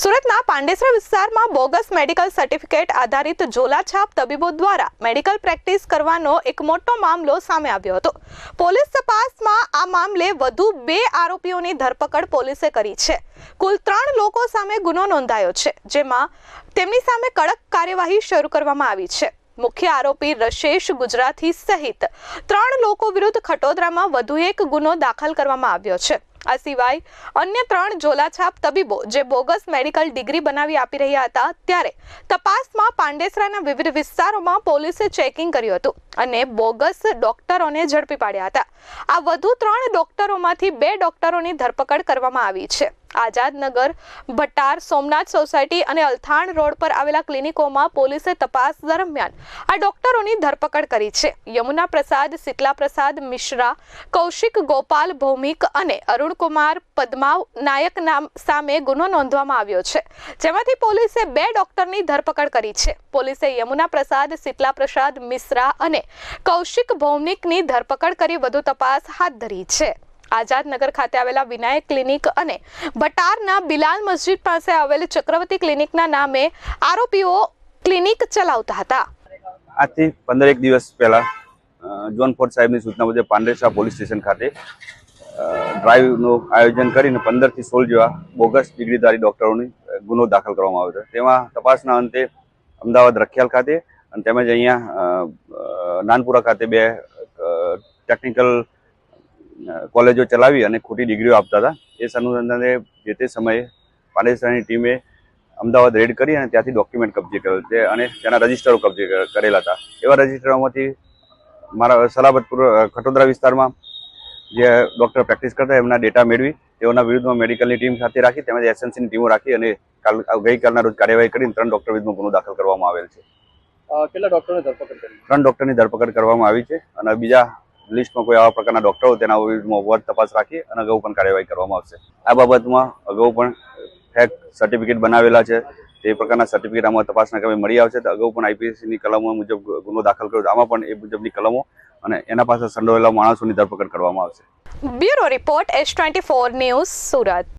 સુરતના પાંડેસરા વિસ્તારમાં bogus medical certificate આધારિત ઝોલાછાપ તબીબો દ્વારા મેડિકલ પ્રેક્ટિસ કરવાનો એક મોટો મામલો સામે આવ્યો હતો. પોલીસ તપાસમાં આ મામલે વધુ બે આરોપીઓની ધરપકડ પોલીસે કરી છે. કુલ ત્રણ લોકો સામે ગુનો નોંધાયો છે, જેમાં તેમની સામે કડક કાર્યવાહી શરૂ કરવામાં આવી છે. મુખ્ય આરોપી રશેશ ગુજરાતી સહિત ત્રણ લોકો વિરુદ્ધ ખટોદરામાં વધુ એક ગુનો દાખલ કરવામાં આવ્યો છે. આ સિવાય અન્ય ત્રણ ઝોલાછાપ તબીબો જે બોગસ મેડિકલ ડિગ્રી બનાવી આપી રહ્યા હતા ત્યારે તપાસમાં પાંડેસરાના વિવિધ વિસ્તારોમાં પોલીસે ચેકિંગ કર્યું હતું અને બોગસ ડોક્ટરોને ઝડપી પાડ્યા હતા. આ વધુ ત્રણ ડોક્ટરોમાંથી બે ડોક્ટરોની ધરપકડ કરવામાં આવી છે. આઝાદનગર, ભટ્ટાર, સોમનાથ સોસાયટી અને અલથાણ રોડ પર આવેલા ક્લિનિકોમાં પોલીસે તપાસ દરમિયાન આ ડોક્ટરોની ધરપકડ કરી છે. યમુના પ્રસાદ, શીતલા પ્રસાદ, મિશ્રા, કૌશિક ગોપાલ ભૌમિક અને અરુણકુમાર પદ્માવ નાયક નામ સામે ગુનો નોંધવામાં આવ્યો છે. જેમાંથી પોલીસે બે ડોક્ટરની ધરપકડ કરી છે. પોલીસે યમુના પ્રસાદ, શીતલા પ્રસાદ, મિશ્રા અને કૌશિક ભૌમિકની ધરપકડ કરી વધુ તપાસ હાથ ધરી છે. આઝાદનગર ખાતે આવેલા વિનાયક ક્લિનિક અને ભટારના બિલાલ મસ્જિદ પાસે આવેલ ચક્રવર્તી ક્લિનિકના નામે આરોપીઓ ક્લિનિક ચલાવતા હતા. આજથી પંદર એક દિવસ પહેલા જોન ફોર્ડ સાહેબની સૂચના મુજબ પાંડેસરા પોલીસ સ્ટેશન ખાતે ડ્રાઈવનું આયોજન કરીને પંદરથી સોળ જેવા બોગસ ડિગ્રીધારી ડૉક્ટરોની ગુનો દાખલ કરવામાં આવ્યો હતો તેમાં તપાસના અંતે અમદાવાદ રખિયાલ ખાતે અને તેમજ અહીંયા નાનપુરા ખાતે બે ટેકનિકલ કોલેજો ચલાવી અને ખોટી ડિગ્રીઓ આપતા હતા. એ અનુસંધાને જે તે સમયે પાંડેસરાની ટીમે અમદાવાદ રેડ કરી અને ત્યાંથી ડોક્યુમેન્ટ કબજે કરેલ છે અને તેના રજિસ્ટરો કબજે કરેલા હતા. એવા રજિસ્ટરોમાંથી મારા સલાબતપુર ખટોદરા વિસ્તારમાં જે ડૉક્ટર પ્રેક્ટિસ કરતા એમના ડેટા મેળવી તેઓના વિરુદ્ધમાં મેડિકલની ટીમ સાથે રાખી તેમજ એસએનસીની ટીમો રાખી અને કાલ ગઈકાલના રોજ કાર્યવાહી કરીને ત્રણ ડૉક્ટર વિરુદ્ધમાં ગુનો દાખલ કરવામાં આવેલ છે. કેટલા ડૉક્ટરની ધરપકડ કરી? ત્રણ ડૉક્ટરની ધરપકડ કરવામાં આવી છે અને બીજા લિસ્ટમાં કોઈ આવા પ્રકારના ડોક્ટરો તેના વિરુદ્ધમાં વર્ગ તપાસ રાખી અને અગાઉ પણ કાર્યવાહી કરવામાં આવશે. આ બાબતમાં અગાઉ પણ ફેક સર્ટિફિકેટ બનાવેલા છે. તે પ્રકારના સર્ટિફિકેટ આમાં તપાસના કામે મળી આવશે. તો અગાઉ પણ આઈપીએસસીની કલમો મુજબ ગુનો દાખલ કર્યો આમાં પણ એ મુજબની કલમો અને એના પાસે સંડોવેલા માણસોની ધરપકડ કરવામાં આવશે. Bureau report S twenty four news Surat.